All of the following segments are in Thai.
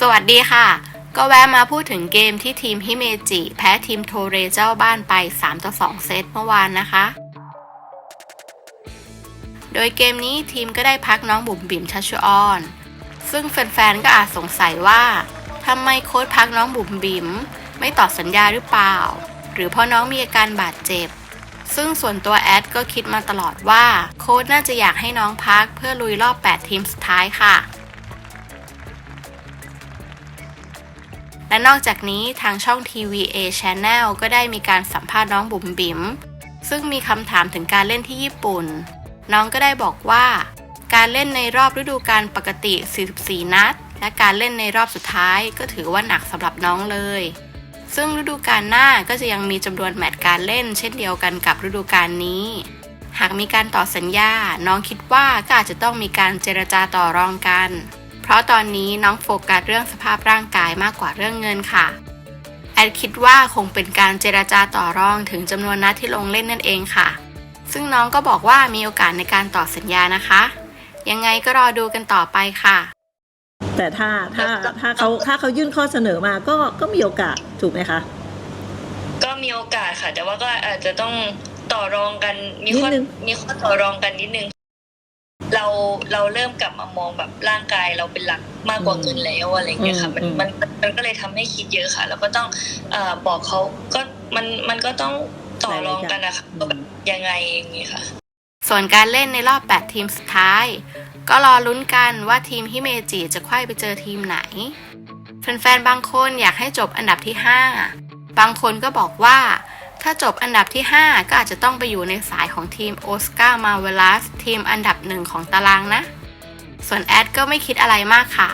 สวัสดีค่ะ ก็แวะมาพูดถึงเกมที่ทีมฮิเมจิ แพ้ทีมโทเรเจ้าบ้านไป 3 ต่อ 2 เซตเมื่อวานนะคะ โดยเกมนี้ทีมก็ได้พักน้องบุ๋มบิ๋มชัชชุออน ซึ่งแฟนๆ ก็อาจสงสัยว่าทำไมโค้ชพักน้องบุ๋มบิ๋มไม่ต่อสัญญาหรือเปล่า หรือเพราะน้องมีอาการบาดเจ็บ ซึ่งส่วนตัวแอดก็คิดมาตลอดว่าโค้ชน่าจะอยากให้น้องพักเพื่อลุยรอบ 8 ทีมสุดท้ายค่ะและนอกจากนี้ทางช่อง TVA Channel ก็ได้มีการสัมภาษณ์น้องบุ๋มบิ๋ม ซึ่งมีคำถามถึงการเล่นที่ญี่ปุ่น น้องก็ได้บอกว่า การเล่นในรอบฤดูกาลปกติ 44 นัด และการเล่นในรอบสุดท้ายก็ถือว่าหนักสำหรับน้องเลย ซึ่งฤดูกาลหน้าก็จะยังมีจำนวนแมตช์การเล่น เช่นเดียวกันกับฤดูกาลนี้ หากมีการต่อสัญญา น้องคิดว่าก็อาจจะต้องมีการเจรจาต่อรองกัน เพราะตอนนี้น้องโฟกัสเรื่องสภาพร่างกายมากกว่าเรื่องเงินค่ะ แอดคิดว่าคงเป็นการเจรจาต่อรองถึงจำนวนนัดที่ลงเล่นนั่นเองค่ะ ซึ่งน้องก็บอกว่ามีโอกาสในการต่อสัญญานะคะ ยังไงก็รอดูกันต่อไปค่ะ แต่ถ้าถ้าถ้าเขาถ้าเขายื่นข้อเสนอมาก็ก็มีโอกาส ถูกไหมคะก็มีโอกาสค่ะ แต่ว่าก็อาจจะต้องต่อรองกันมีข้อนิดนึงมีข้อต่อรองกันนิดนึง เราเราเริ่มกลับมามองแบบร่างกายเราเป็นหลักมากกว่าเงินแล้วอะไรเงี้ยค่ะมันมันมันก็เลยทำให้คิดเยอะค่ะ แล้วก็ต้องเอ่อบอกเขาก็มันมันก็ต้องต่อรองกันนะคะว่าแบบยังไงอย่างงี้ค่ะ ส่วนการเล่นในรอบ 8 ทีมสุดท้าย ก็รอลุ้นกันว่าทีมฮิเมจิจะไขว้ไปเจอทีมไหน แฟนๆ บางคนอยากให้จบอันดับที่ 5 บางคนก็บอกว่า ถ้าจบอันดับที่ 5 ก็อาจจะต้องไปอยู่ในสายของทีมโอสการ์มาเวลัสทีมอันดับหนึ่งของตารางนะ ส่วนแอดก็ไม่คิดอะไรมากค่ะ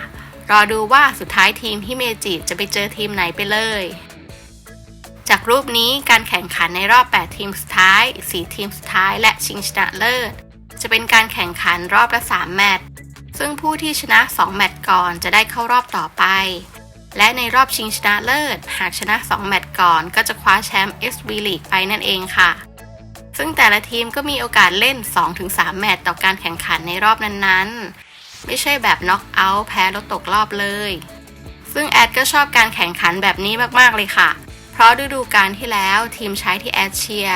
รอดูว่าสุดท้ายทีมฮิเมจิจะไปเจอทีมไหนไปเลย จากรูปนี้การแข่งขันในรอบ 8 ทีมสุดท้าย 4 ทีมสุดท้าย และชิงชนะเลิศ จะเป็นการแข่งขันรอบละ 3 แมตช์ซึ่งผู้ที่ชนะ 2 แมตช์ก่อนจะได้เข้ารอบต่อไป และในรอบชิงชนะเลิศ หากชนะ 2 แมตช์ก่อน ก็จะคว้าแชมป์ SV League ไปนั่นเองค่ะ ซึ่งแต่ละทีมก็มีโอกาสเล่น 2-3 แมตช์ต่อการแข่งขันในรอบนั้นๆ ไม่ใช่แบบน็อกเอาท์แพ้แล้วตกรอบเลย ซึ่งแอดก็ชอบการแข่งขันแบบนี้มากๆเลยค่ะ เพราะฤดูกาลที่แล้วทีมใช้ที่แอดเชีย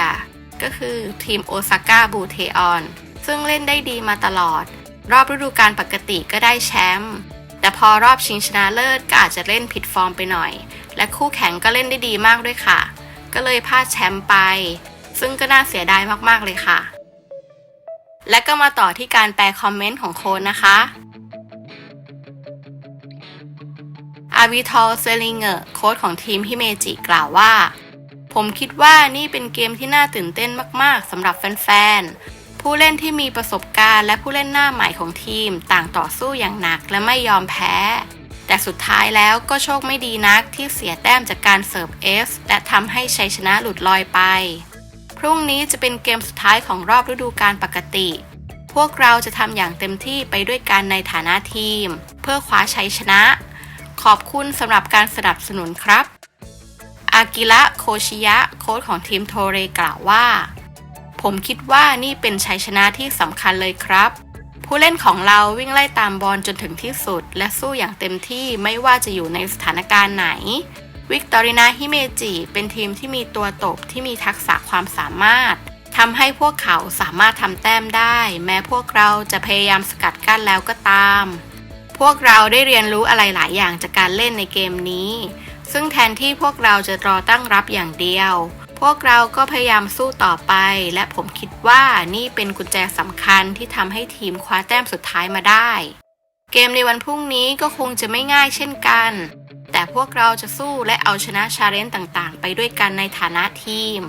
ก็คือทีมโอซาก้าบูเทออนซึ่งเล่นได้ดีมาตลอด รอบฤดูกาลปกติก็ได้แชมป์ แต่พอรอบชิงชนะเลิศก็อาจจะเล่นผิดฟอร์มไปหน่อย และคู่แข่งก็เล่นได้ดีมากด้วยค่ะ ก็เลยพลาดแชมป์ไป ซึ่งก็น่าเสียดายมากๆเลยค่ะ และก็มาต่อที่การแปลคอมเมนต์ของโค้ดนะคะ อาวิทอลเซลิงเกอร์โค้ชของทีมฮิเมจิกล่าวว่า ผมคิดว่านี่เป็นเกมที่น่าตื่นเต้นมากๆสำหรับแฟนๆ ผู้เล่นที่มีประสบการณ์และผู้เล่นหน้าใหม่ของทีมต่างต่อสู้อย่างหนักและไม่ยอมแพ้ แต่สุดท้ายแล้วก็โชคไม่ดีนักที่เสียแต้มจากการเสิร์ฟเอสและทำให้ชัยชนะหลุดลอยไป พรุ่งนี้จะเป็นเกมสุดท้ายของรอบฤดูกาลปกติ พวกเราจะทำอย่างเต็มที่ไปด้วยกันในฐานะทีม เพื่อคว้าชัยชนะ ขอบคุณสำหรับการสนับสนุนครับอากิระโคชิยะโค้ชของทีมโทเรกล่าวว่า ผมคิดว่านี่เป็นชัยชนะที่สำคัญเลยครับ ผู้เล่นของเราวิ่งไล่ตามบอลจนถึงที่สุด และสู้อย่างเต็มที่ไม่ว่าจะอยู่ในสถานการณ์ไหนวิกตอรินาฮิเมจิเป็นทีมที่มีตัวตบที่มีทักษะความสามารถทำให้พวกเขาสามารถทำแต้มได้ แม้พวกเราจะพยายามสกัดกั้นแล้วก็ตาม พวกเราได้เรียนรู้อะไรหลายอย่างจากการเล่นในเกมนี้ ซึ่งแทนที่พวกเราจะรอตั้งรับอย่างเดียว วกเราก็พยายามสู้ต่อไป และผมคิดว่านี่เป็นกุญแจสำคัญที่ทำให้ทีมคว้าแต้มสุดท้ายมาได้ เกมในวันพรุ่งนี้ก็คงจะไม่ง่ายเช่นกัน แต่พวกเราจะสู้และเอาชนะชาเลนจ์ต่างๆ ไปด้วยกันในฐานะทีม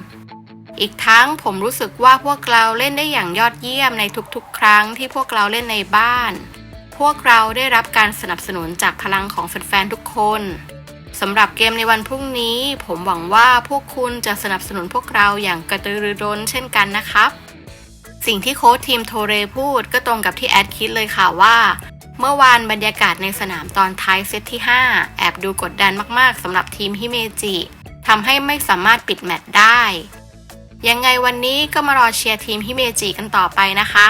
อีกทั้งผมรู้สึกว่าพวกเราเล่นได้อย่างยอดเยี่ยมในทุกๆ ครั้งที่พวกเราเล่นในบ้าน พวกเราได้รับการสนับสนุนจากพลังของแฟนๆทุกคน สำหรับเกมในวันพรุ่งนี้ ผมหวังว่าพวกคุณจะสนับสนุนพวกเราอย่างกระตือรือร้นเช่นกันนะครับ สิ่งที่โค้ชทีมโทเรพูดก็ตรงกับที่แอดคิดเลยค่ะว่า เมื่อวานบรรยากาศในสนามตอนท้ายเซตที่ 5 แอบดูกดดันมากๆสำหรับทีมฮิเมจิทำให้ไม่สามารถปิดแมตช์ได้ ยังไงวันนี้ก็มารอเชียร์ทีมฮิเมจิกันต่อไปนะคะ